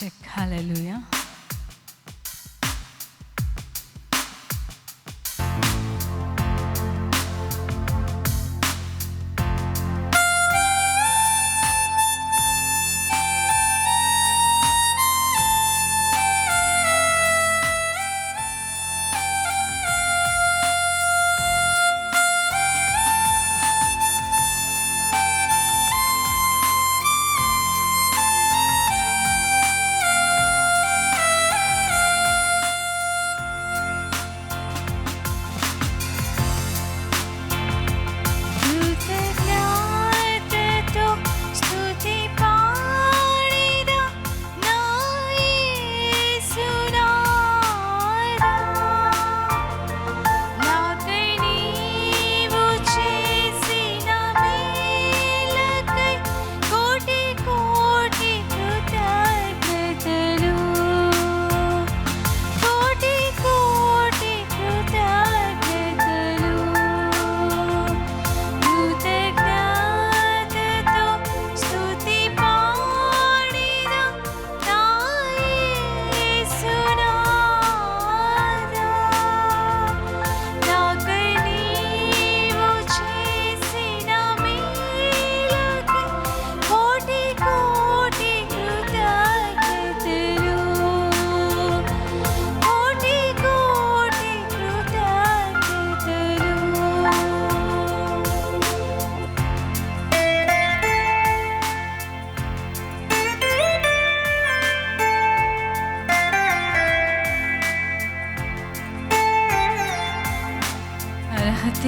Hallelujah.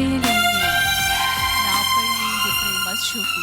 వేళ నాపై ప్రేమ చూపి